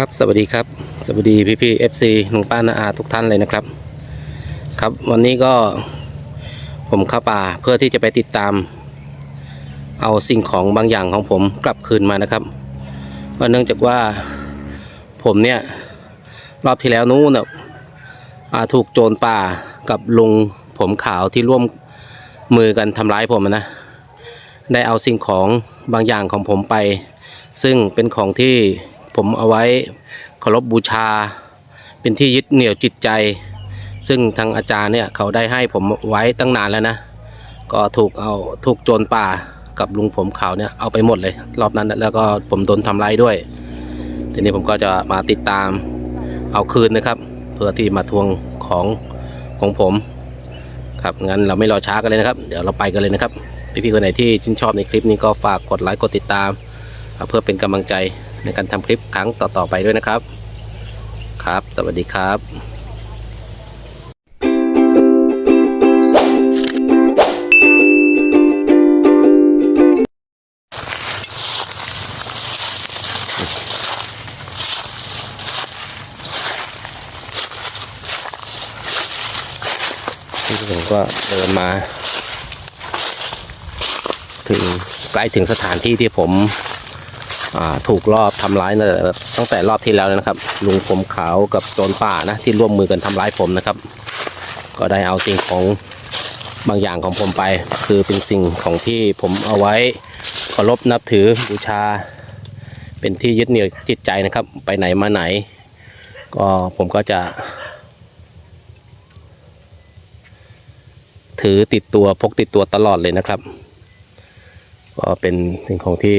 ครับสวัสดีครับ สวัสดีพี่พี่เอฟซีลุงป้านาอาทุกท่านเลยนะครับ ครับวันนี้ก็ผมเข้าป่าเพื่อที่จะไปติดตาม เอาสิ่งของบางอย่างของผมกลับคืนมานะครับเพราะเนื่องจากว่าผมเนี่ยรอบที่แล้วนู้นน่ะอ่าถูกโจรป่ากับลุงผมขาวที่ร่วมมือกันทำร้ายผมนะได้เอาสิ่งของบางอย่างของผมไป ซึ่งเป็นของที่ ผมเอาไว้เคารพบูชา เป็นที่ยึดเหนี่ยวจิตใจ ซึ่งทางอาจารย์เนี่ยเขาได้ให้ผมไว้ตั้งนานแล้วนะ ก็ถูกเอาถูกโจรป่ากับลุงผมเขาเนี่ยเอาไปหมดเลย รอบนั้นแล้วก็ผมโดนทำร้ายด้วย ทีนี้ผมก็จะมาติดตามเอาคืนนะครับ เพื่อที่มาทวงของของผม ครับงั้นเราไม่รอช้ากันเลยนะครับ เดี๋ยวเราไปกันเลยนะครับพี่ๆคนไหนที่ชื่นชอบในคลิปนี้ก็ฝากกดไลค์กดติดตาม เพื่อเป็นกำลังใจ ในการทำคลิปครั้งต่อๆไปด้วยนะครับ ครับ สวัสดีครับที่ผมก็เดินมา ถึงใกล้ถึงสถานที่ที่ผม ถูกรอบทำร้ายนะตั้งแต่รอบที่แล้วนะครับ ลุงผมขาวกับโจรป่านะที่ร่วมมือกันทำร้ายผมนะครับ ก็ได้เอาสิ่งของบางอย่างของผมไป คือเป็นสิ่งของที่ผมเอาไว้เคารพนับถือบูชา เป็นที่ยึดเหนี่ยวจิตใจนะครับ ไปไหนมาไหน ก็ผมก็จะถือติดตัวพกติดตัวตลอดเลยนะครับ ก็เป็นสิ่งของที่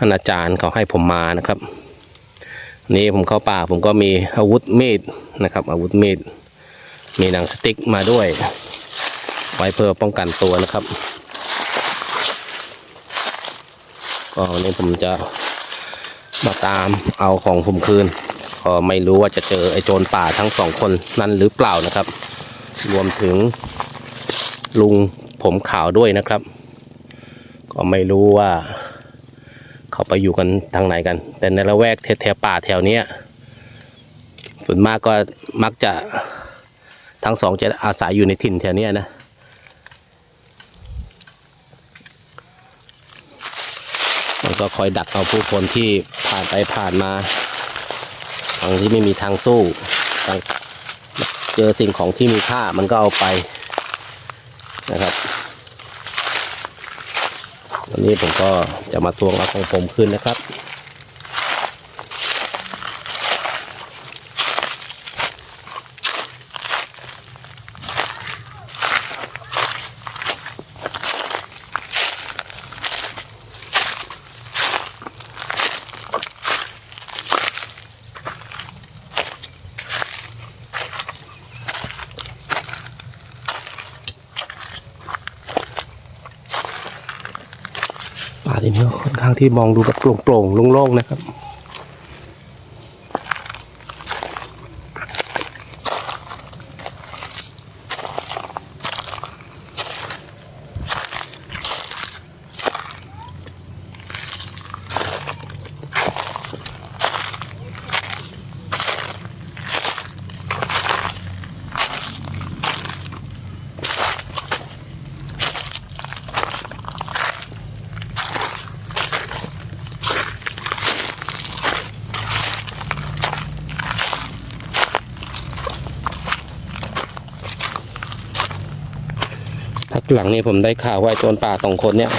ท่านอาจารย์เขาให้ผมมานะครับนนี้ผมเข้าป่าผมก็มีอาวุธมีดนะครับ อาวุธมีดมีหนังสติ๊กมาด้วย ไว้เพื่อป้องกันตัวนะครับก็วันนี้ผมจะมาตามเอาของผมคืนก็ไม่รู้ว่าจะเจอไอ้โจรป่าทั้งสองคนนั่นหรือเปล่านะครับ รวมถึงลุงผมขาวด้วยนะครับ ก็ไม่รู้ว่า เขาไปอยู่กันทางไหนกัน แต่ในละแวกแถวป่าแถวเนี้ยส่วนมากก็มักจะทั้งสองจะอาศัยอยู่ในถิ่นแถวเนี้ยนะมันก็คอยดักเอาผู้คนที่ผ่านไปผ่านมาทางที่ไม่มีทางสู้ทางเจอสิ่งของที่มีค่ามันก็เอาไปนะครับ วันนี้ผมก็จะมาทวงเอาของผมขึ้นนะครับ ป่าที่นี่ก็ค่อนข้าง ที่มองดูแบบโปร่งๆโล่งๆนะครับ หลังนี้ผมได้ข่าวว่าโจรป่าสองคนเนี่ย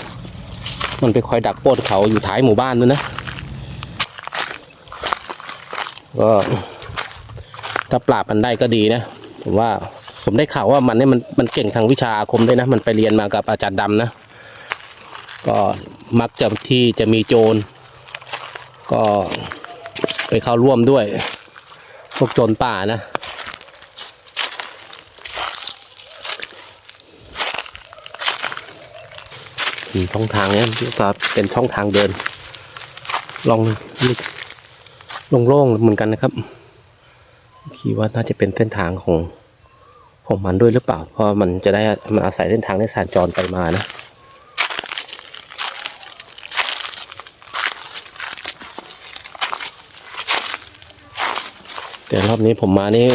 มันไปคอยดักปล้นเขาอยู่ท้ายหมู่บ้านด้วยนะ ก็ถ้าปราบมันได้ก็ดีนะ ผมว่าผมได้ข่าวว่ามันเนี่ยมันมันเก่งทางวิชาอาคมด้วยนะ มันไปเรียนมากับอาจารย์ดำนะ ก็มักจะที่จะมีโจร ก็ไปเข้าร่วมด้วย พวกโจรป่านะ อืม ช่องทางเนี้ยจะเป็นช่องทางเดิน ลองโล่งๆเหมือนกันนะครับ คิดว่าน่าจะเป็นเส้นทางของของมันด้วยหรือเปล่า เพราะมันจะได้มันอาศัยเส้นทางในสัญจรไปมานะแต่รอบนี้ผมมานี่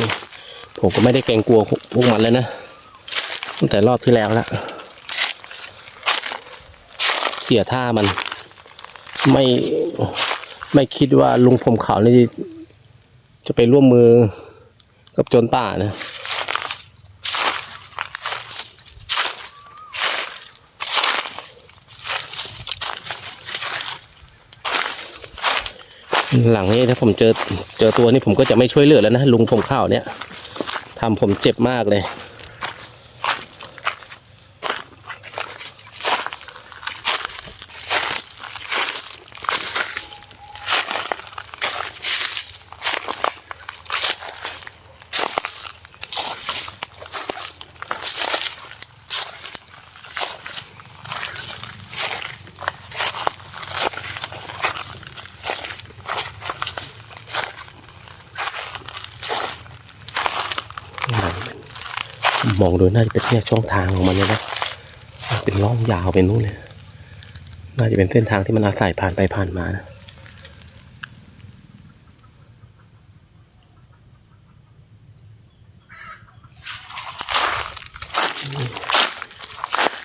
ผมก็ไม่ได้เกรงกลัวพวกมันเลยนะตั้งแต่รอบที่แล้วละ เสียท่ามัน ไม่ไม่คิดว่าลุงผมขาวนี่จะไปร่วมมือกับโจนป่านะหลังนี้ถ้าผมเจอเจอตัวนี้ผมก็จะไม่ช่วยเหลือแล้วนะลุงผมข้าวเนี่ยทำผมเจ็บมากเลย มองดูน่าจะเป็นเนี่ยช่องทางของมันเลยนะเป็นร่องยาวไปนู่นเลย น่าจะเป็นเส้นทางที่มันอาศัยผ่านไปผ่านมานะ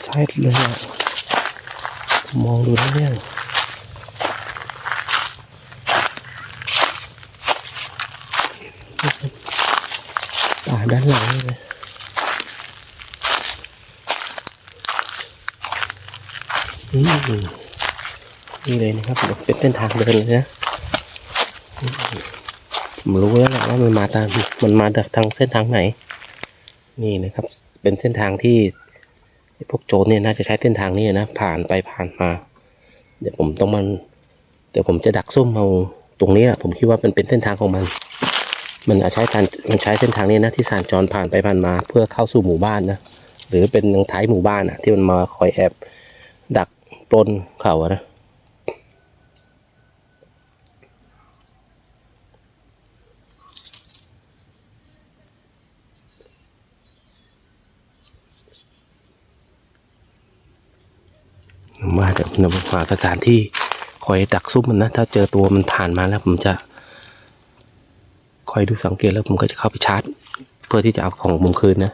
ใช่เลยอะมองดูแล้เนี่ยป่าด้านหลังเลย อืม นี่เลยนะครับเป็นเส้นทางเดินเลยนะผมรู้แล้วแหละว่ามันมาตามมันมาจากทางเส้นทางไหน นี่นะครับ เป็นเส้นทางที่พวกโจรเนี่ยน่าจะใช้เส้นทางนี้นะ ผ่านไปผ่านมา เดี๋ยวผมต้องมัน เดี๋ยวผมจะดักซุ่มเอาตรงนี้ผมคิดว่ามันเป็นเส้นทางของมัน มันอาจใช้การมันใช้เส้นทางนี้นะที่สานจรผ่านไปผ่านมา เพื่อเข้าสู่หมู่บ้านนะหรือเป็นทางท้ายหมู่บ้านนะที่มันมาคอยแอบดัก ปล้นเขาอะนะมาเดี๋ยวนำหาสถานที่คอยดักซุ่มมันนะ ถ้าเจอตัวมันผ่านมาแล้วผมจะคอยดูสังเกตแล้วผมก็จะเข้าไปชาร์จ เพื่อที่จะเอาของมุมคืนนะ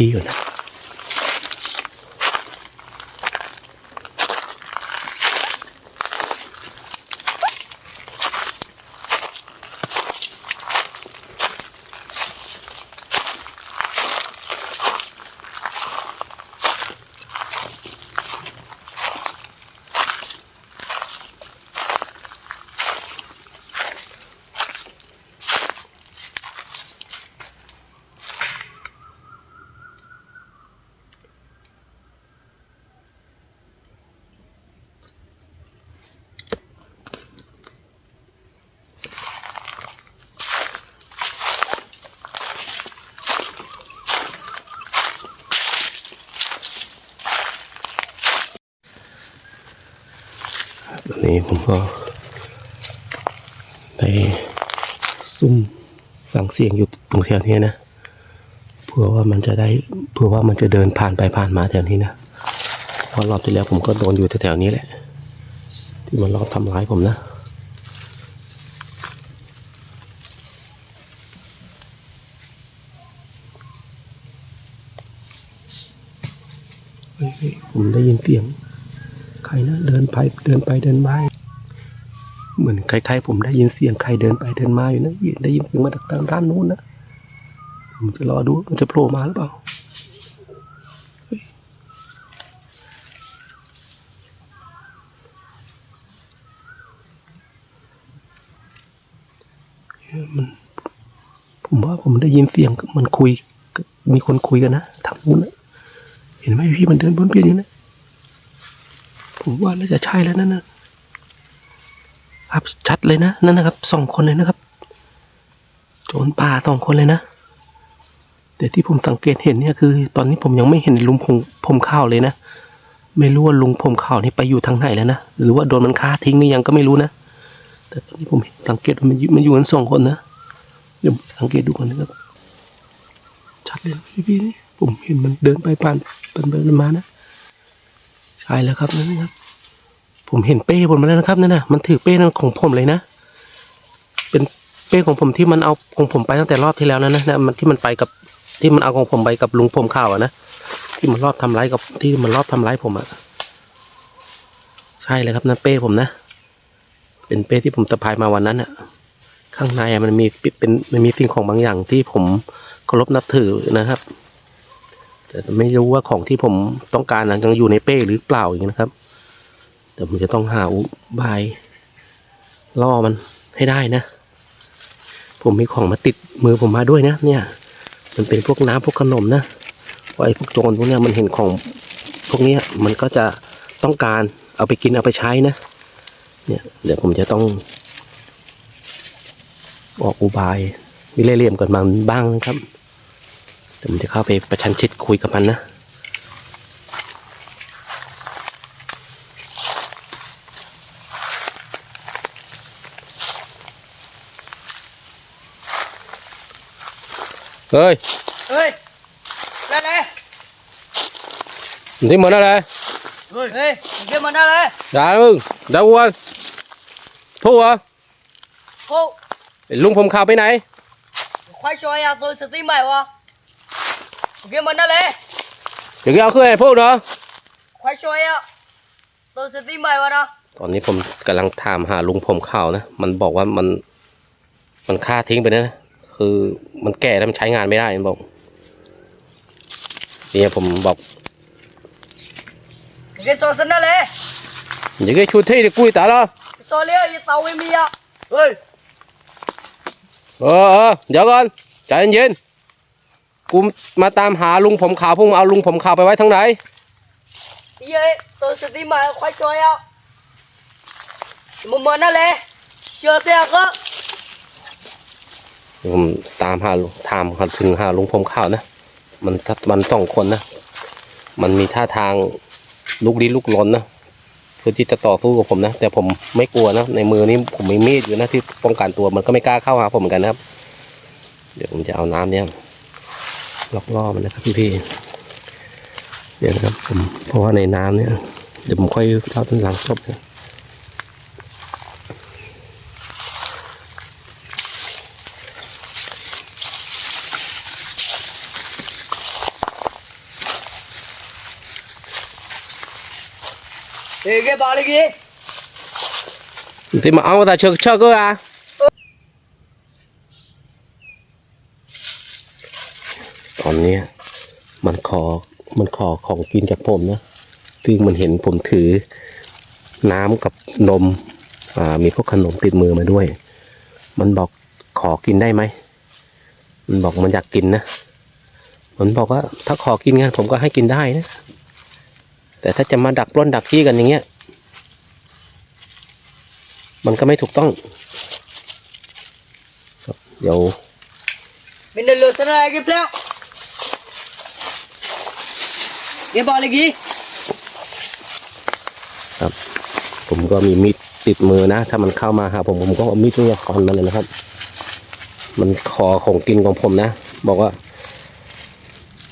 ผมหา นี้ผมก็ได้ซุ่มฟังเสียงอยู่ตรงแถวนี้นะเพื่อว่ามันจะได้เพื่อว่ามันจะเดินผ่านไปผ่านมาแถวนี้นะเพราะรอบที่แล้วผมก็โดนอยู่แถวๆนี้แหละ ที่มันรอบทำร้ายผมนะเฮ้ยผมได้ยินเสียง ครนะเดินไปเดินไปเดินมาเหมือนใครๆผมได้ยินเสียงใครเดินไปเดินมาอยู่นะได้ยินเสียงมาจากทางด้านนู้นนะผมจะรอดูมันจะโผล่มาหรือเปล่ามันผมว่าผมได้ยินเสียงมันคุย มีคนคุยกันนะทางนู้นนะเห็นไหมพี่มันเดินบนเปียนอยู่นะ ผมว่าน่าจะใช่แล้วนั่นนะครับชัดเลยนะนั่นนะครับสองคนเลยนะครับ โจรป่าสองคนเลยนะ แต่ที่ผมสังเกตเห็นเนี่ยคือ ตอนนี้ผมยังไม่เห็นลุงผมผมข้าวเลยนะ ไม่รู้ว่าลุงผมข้าวนี่ไปอยู่ทางไหนแล้วนะหรือว่าโดนมันฆ่าทิ้งหรือยังก็ไม่รู้นะ แต่ตอนนี้ผมสังเกตมันมันอยู่กันสองคนนะเดี๋ยวสังเกตดูก่อนนะครับชัดเลยนะพี่นี่ผมเห็นมันเดินไปผ่านเดินไปเดินมานะ ช่แล้วครับนั่นนะครับ ผมเห็นเป้บนมาแล้วนะครับนั่นน่ะมันถือเป้นั่นของผมเลยนะ เป็นเป้ของผมที่มันเอาของผมไปตั้งแต่รอบที่แล้วนะนะนะมันที่มันไปกับที่มันเอาของผมไปกับลุงผมข่าวอะนะที่มันรอบทำร้ายกับที่มันรอบทำร้ายผมอะใช่เลยครับนั่นเป้ผมนะ เป็นเป้ที่ผมสะพายมาวันนั้นอะข้างในมันมีเป็นมันมีสิ่งของบางอย่างที่ผมเคารพนับถือนะครับ แต่ไม่รู้ว่าของที่ผมต้องการนั้นยังอยู่ในเป้หรือเปล่าอย่างนี้นะครับ แต่ผมจะต้องหาอุบายล่อมันให้ได้นะ ผมมีของมาติดมือผมมาด้วยนะ เนี่ย มันเป็นพวกน้ำพวกขนมนะพราะไอ้พวกโจรพวกเนี้ยมันเห็นของพวกเนี้ยมันก็จะต้องการเอาไปกินเอาไปใช้นะ เนี่ยเดี๋ยวผมจะต้อง ออกอุบายวิเล่เหลี่ยมกันบางบ้างนะครับ เดี๋ยวผมจะเข้าไปประชันชิดคุยกับมันนะเฮ้ย Ê, ra đây. นี่มันอะไร Ê, kia mình ra đây. ด่ามึงด่าวัวพูดเหรอ Cô, ไอ้ลุงผมข่าวไปไหน khoai xoay à, tôi sẽ tìm mày vào. Kia mình ra đây. เดี๋ยวเอาขึ้ นให้พูดเนาะ Khoai xoay à, tôi sẽ tìm mày vào đó. ตอนนี้ผมกำลังถามหาลุงผมข่าวนะ มันบอกว่ามัน มันฆ่าทิ้งไปนะ คือมันแก่แล้วมันใช้งานไม่ได้มันบอก เนี่ยผมบอก Kia xoay xin ra đây. อย่างงี้ชุดที่ดิกุยตาละ Xoay liêu, gì tao với mi à. Ê, เออเออเดี๋ยวก่อนใจเย็นๆ กูมาตามหาลุงผมขาวพุ่งเอาลุงผมขาวไปไว้ทางไหน gì ấy, tôi sẽ tìm mày khoai xoay à. Mình mình ra đây. Sửa xe cơ. ผมตามหาถามหาถึงหาลุงผมข่าวนะ มันมันสองคนนะ มันมีท่าทางลุกลี้ลุกลนนะเพื่อที่จะต่อสู้กับผมนะ แต่ผมไม่กลัวนะ ในมือนี้ผมมีมีดอยู่นะที่ป้องกันตัวมันก็ไม่กล้าเข้าหาผมเหมือนกันนะครับ เดี๋ยวผมจะเอาน้ำเนี่ย ล็อกล่อมันนะครับพี่พี่ๆเดี๋ยวนะครับผมเพราะว่าในน้ำเนี่ยเดี๋ยวผมค่อยเล่าตอนหลังจบนะ Ê, kia bảo đi kia. ที่มาเอาแต่เชิญเชิญก็อะตอน เนี้ยมันขอมันขอของกินจากผมนะซึ่งมันเห็นผมถือน้ำกับนมมีพวกขนมติดมือมาด้วย มันบอกขอกินได้ไหม มันบอกมันอยากกินนะ มันบอกว่าถ้าขอกินงานผมก็ให้กินได้นะ แต่ถ้าจะมาดักปล้นดักขี้กันอย่างเงี้ย มันก็ไม่ถูกต้องครับเดี๋ยว Mình đừng lừa xin ra đây kia pleo. Kia bảo đi kia. ครับ ผมก็มีมีดติดมือนะ ถ้ามันเข้ามาหาผมผมก็เอามีดเนี่ยฟันมันเลยนะครับ มันขอของกินของผมนะ บอกว่า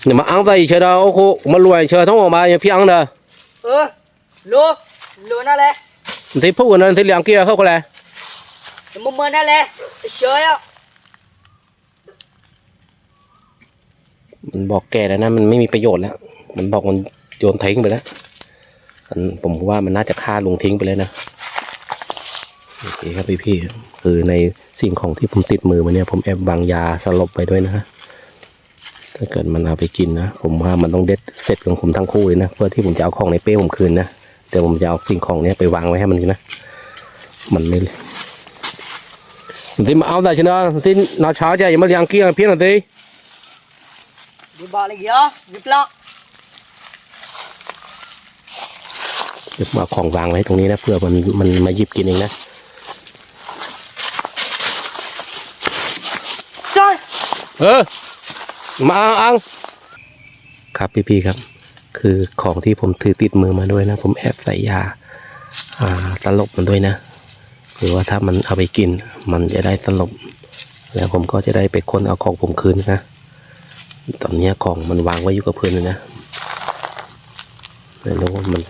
เนี่ยมาอังไปเชิญเราโอ้โหมารวยเชิญทั้งออกมาอย่างพี่อังเด้อ Ừ, lừa, lừa ra đây. ที่พูดกันนั้นที่เลี้ยงเกี้ยเขาก็แหละ Mình mình ra đây. Sửa à. มันบอกแกแล้วนะมันไม่มีประโยชน์แล้ว มันบอกมันโยนทิ้งไปแล้วผมว่ามันน่าจะฆ่าลุงทิ้งไปเลยนะโอเคครับพี่พี่คือในสิ่งของที่ผมติดมือมาเนี่ย ผมแอบวางยาสลบไปด้วยนะฮะถ้าเกิดมันเอาไปกินนะ ผมว่ามันต้องเด็ดเสร็จของผมทั้งคู่เลยนะเพื่อที่ผมจะเอาของในเป้ผมคืนนะเดี๋ยวผมจะเอาสิ่งของเนี้ยไปวางไว้ให้มันนะมันไม่ที่มาเอาแต่ชนะที่นาช้าใจอย่ามาเลี้ยงกี้ยงเพี้ยนหน่อยสิ Đi bảo đi kia. Đi pleo. เดี๋ยวมาของวางไว้ตรงนี้นะเพื่อมันมันมาหยิบกินเองนะ Xoay. เออมาเอาเอาครับพี่พี่ๆครับ คือของที่ผมถือติดมือมาด้วยนะ ผมแอบใส่ยาอ่าสลบมันด้วยนะหรือว่าถ้ามันเอาไปกิน มันจะได้สลบ แล้วผมก็จะได้ไปค้นเอาของผมคืนนะตอนเนี้ยของมันวางไว้อยู่กับพื้นเลยนะแล้วมัน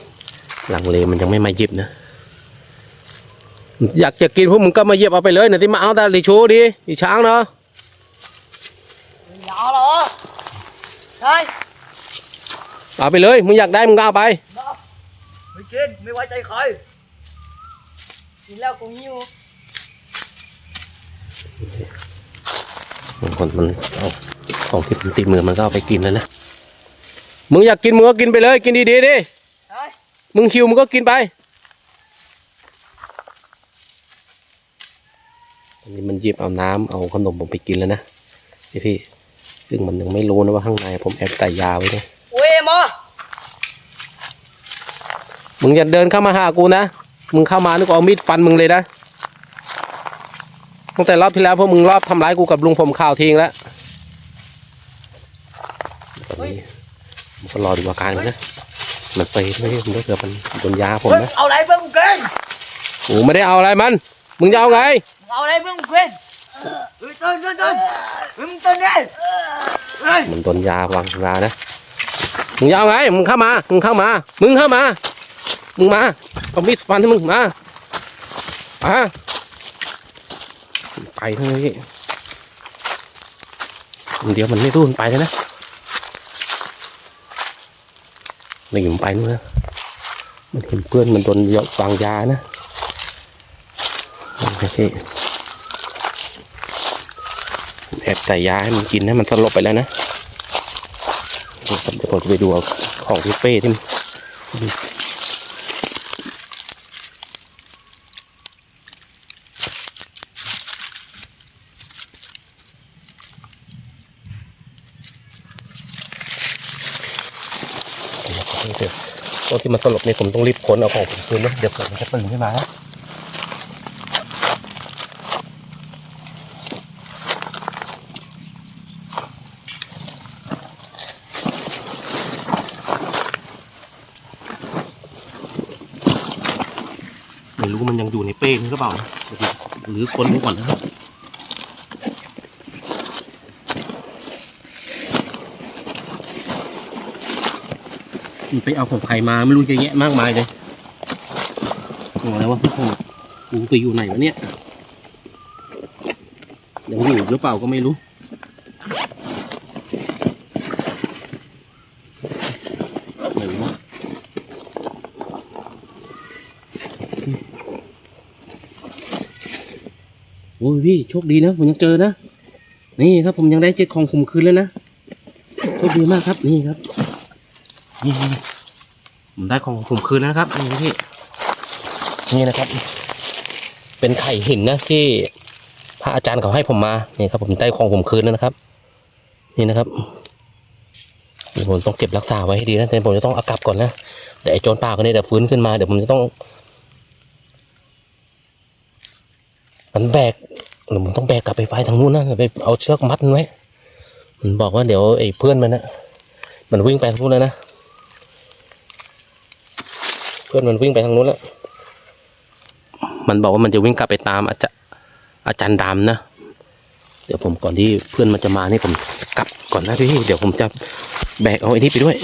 ลังเลมันยังไม่มาหยิบนะ อยากจะกินพวกมึงก็มาเหยียบเอาไปเลยนะที่มาเอาแต่ลิชูดิอีช้างเนาะอย่าเอาหรอใช่เอาไปเลยมึงอยากได้มึงก็เอาไปไม่กินไม่ไว้ใจใครกินแล้วกูหิวบางคนมันเอาของที่มันติดมือมันก็เอาไปกินแล้วนะ มึงอยากกินมึงก็กินไปเลย กินดีๆดิใช่ มึงหิวมึงก็กินไป อันนี้มันหยิบเอาน้ำเอาขนมผมไปกินแล้วนะพี่พี่ซึ่งมันยังไม่รู้นะว่าข้างในผมแอบใส่ยาไว้เนี่ยโอ้ยมามึงอย่าเดินเข้ามาหากูนะ มึงเข้ามานึกว่าเอามีดฟันมึงเลยนะ ตั้งแต่รอบที่แล้วพวกมึงรอบทำร้ายกูกับลุงผมข่าวทิ้งแล้วตอนนี้มันก็รอดูอาการมันนะ มันไปไม่ได้มันได้เกิดมันโดนยาผมเฮ้ยนะเอาอะไรเพื่อนกูกินกูไม่ได้เอาอะไรมัน มึงจะเอาไงเอาอะไรเพื่อนกูกินเฮ้ยตื่นตื่นตื่นเฮ้ยมึงตื่นดิเฮ้ยมันโดนยาวางยานะมึงจะเอาไงมึงเข้ามามึงเข้ามา มึงเข้ามา มึงมาเอามีดฟันให้มึงมาอ่าไปทั้งนี้เดี๋ยวมันไม่รู้มันไปแล้วนะ นี่มันไปนู่นนะมันเห็นเพื่อนมันโดนยกวางยานะโอเคแอบใส่ยาให้มันกินนะมันสลบไปแล้วนะเดี๋ยวผมจะไปดูเอาของที่เป้ที่มัน เดี๋ยวตอนที่มันสลบนี่ผมต้องรีบขนเอาของผมคืนนะเดี๋ยวผมจะตื่นขึ้นมานะไม่รู้มันยังอยู่ในเป้หรือเปล่าหรือค้นดูก่อนนะครับ ไปเอาของใครมาไม่รู้เยอะแยะมากมายเลยของอะไรวะพี่คงกูไปอยู่ไหนวะเนี่ยยังอยู่หรือเปล่าก็ไม่รู้ไหนวะโอ้ยพี่โชคดีนะผมยังเจอนะนี่ครับผมยังได้เจอของข่มคืนแล้วนะโชคดีมากครับนี่ครับนี่ ผมได้ของข่มคืนแล้วนะครับ นี่พี่ นี่นะครับ เป็นไข่หินนะที่พระอาจารย์เขาให้ผมมา นี่ครับ ผมได้ของข่มคืนแล้วนะครับ นี่นะครับผมต้องเก็บรักษาไว้ให้ดีนะแต่ผมจะต้องเอากลับก่อนนะเดี๋ยวไอ้โจรป่าคนนี้เดี๋ยวฟื้นขึ้นมาเดี๋ยวผมจะต้อง มันแบกหรือผมต้องแบกกลับไปไฟทางนู้นนะไปเอาเชือกมัดมันไว้มันบอกว่าเดี๋ยวไอ้เพื่อนมันนะมันวิ่งไปทางนู้นแล้วนะ เพื่อนมันวิ่งไปทางนู้นแล้วมันบอกว่ามันจะวิ่งกลับไปตามอาจารย์อาจารย์ดำนะ เดี๋ยวผมก่อนที่เพื่อนมันจะมานี่ผมกลับก่อนนะพี่ เดี๋ยวผมจะแบกเอาไอ้นี่ไปด้วย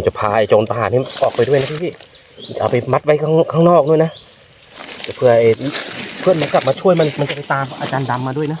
ผมจะพาไอ้โจรป่านี่ออกไปด้วยนะพี่พี่เอาไปมัดไว้ข้างข้างนอกด้วยนะเดี๋ยวเพื่อไอ้เพื่อนมันกลับมาช่วยมันมันจะไปตามอาจารย์ดำมาด้วยนะ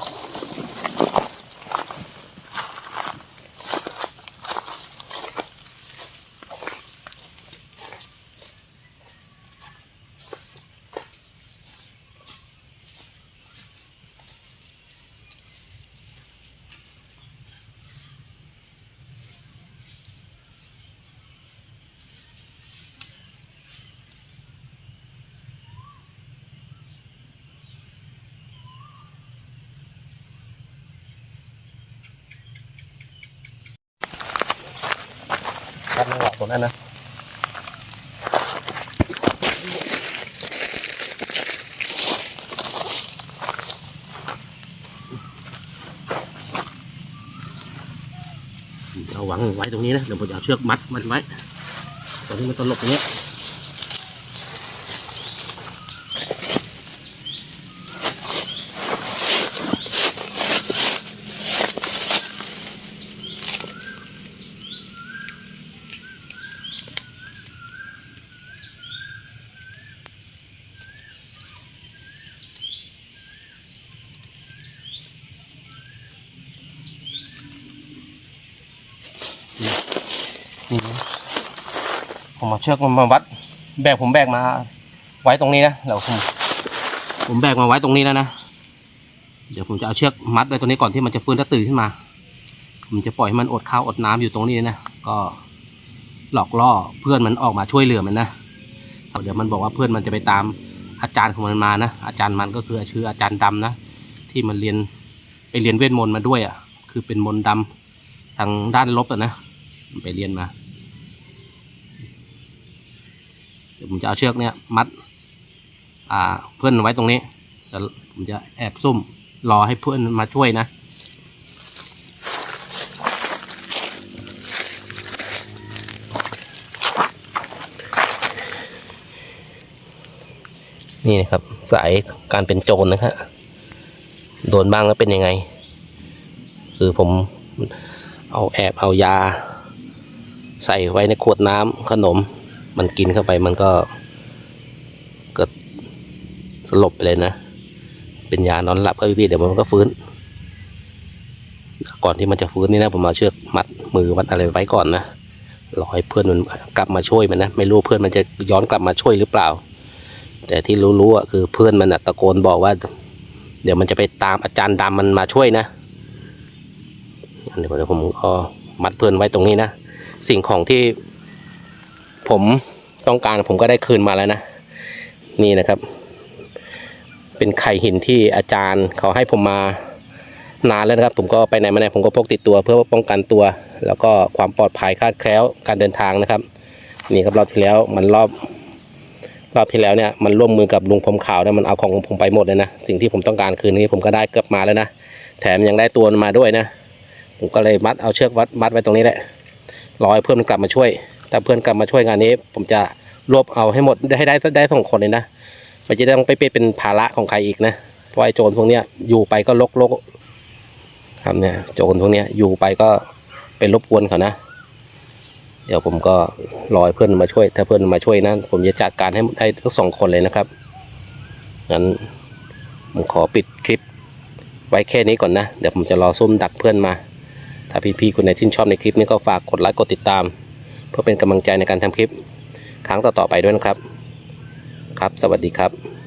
คัดไม่ออกตรงนั้นนะเอาหวังไว้ตรงนี้นะเดี๋ยวผมจะเอาเชือกมัดมันไว้ตอนที่มันตลบตรงเงี้ย เชือกมันมาวัด แบกผมแบกมา ไว้ตรงนี้นะแล้วผมผมแบกมาไว้ตรงนี้แล้วนะเดี๋ยวผมจะเอาเชือกมัดไว้ตรงนี้ก่อนที่มันจะฟื้นถ้าตื่นขึ้นมา ผมจะปล่อยให้มันอดข้าวอดน้ำอยู่ตรงนี้นะก็หลอกล่อเพื่อนมันออกมาช่วยเหลือมันนะเดี๋ยวมันบอกว่าเพื่อนมันจะไปตามอาจารย์ของมันมานะอาจารย์มันก็คือชื่ออาจารย์ดำนะที่มันเรียนไปเรียนเวทมนต์มาด้วยอะคือเป็นมนต์ดำทางด้านลบอะนะไปเรียนมา ดี๋ยวผมจะเอาเชือกเนี่ยมัดอ่าเพื่อนไว้ตรงนี้แล้วผมจะแอบซุ่มรอให้เพื่อนมาช่วยนะนี่นะครับสายการเป็นโจรนะครับโดนบ้างแล้วเป็นยังไง คือผมเอาแอบเอายา ใส่ไว้ในขวดน้ำขนม มันกินเข้าไปมันก็เกิดสลบไปเลยนะ เป็นยานอนหลับก็พี่ๆเดี๋ยวมันก็ฟื้น ก่อนที่มันจะฟื้นนี่นะผมเอาเชือกมัดมือมัดอะไรไว้ก่อนนะรอให้เพื่อนมันกลับมาช่วยมันนะไม่รู้เพื่อนมันจะย้อนกลับมาช่วยหรือเปล่า แต่ที่รู้ๆอะคือเพื่อนมันอะตะโกนบอกว่า เดี๋ยวมันจะไปตามอาจารย์ดำมันมาช่วยนะเดี๋ยวผมก็มัดเพื่อนไว้ตรงนี้นะสิ่งของที่ ผมต้องการผมก็ได้คืนมาแล้วนะ นี่นะครับ เป็นไข่หินที่อาจารย์เขาให้ผมมานานแล้วนะครับ ผมก็ไปไหนมาไหนผมก็พกติดตัว เพื่อป้องกันตัว แล้วก็ความปลอดภัยคาดแคล้วการเดินทางนะครับ นี่ครับรอบที่แล้วมันรอบรอบที่แล้วเนี่ยมันร่วมมือกับลุงผมขาวเนี่ยมันเอาของผมไปหมดเลยนะสิ่งที่ผมต้องการคืนนี้ผมก็ได้เกือบมาแล้วนะแถมยังได้ตัวมาด้วยนะ ผมก็เลยมัดเอาเชือกวัดมัดไว้ตรงนี้แหละรอให้เพื่อนมันกลับมาช่วย ถ้าเพื่อนกลับมาช่วยงานนี้ ผมจะรวบเอาให้หมดให้ได้ได้สองคนเลยนะไม่จะต้องไปเป็นภาระของใครอีกนะเพราะไอ้โจรพวกเนี้ยอยู่ไปก็ลกลกครับเนี่ยโจรพวกเนี้ยอยู่ไปก็เป็นรบกวนเขานะเดี๋ยวผมก็รอเพื่อนมาช่วย ถ้าเพื่อนมาช่วยนะผมจะจัดการให้ได้ทั้งสองคนเลยนะครับงั้นผมขอปิดคลิปไว้แค่นี้ก่อนนะ เดี๋ยวผมจะรอซุ่มดักเพื่อนมา ถ้าพี่ๆคนไหนที่ชอบในคลิปนี้ก็ฝากกดไลค์กดติดตาม เพื่อเป็นกำลังใจในการทำคลิปครั้งต่อๆไปด้วยนะครับ ครับ สวัสดีครับ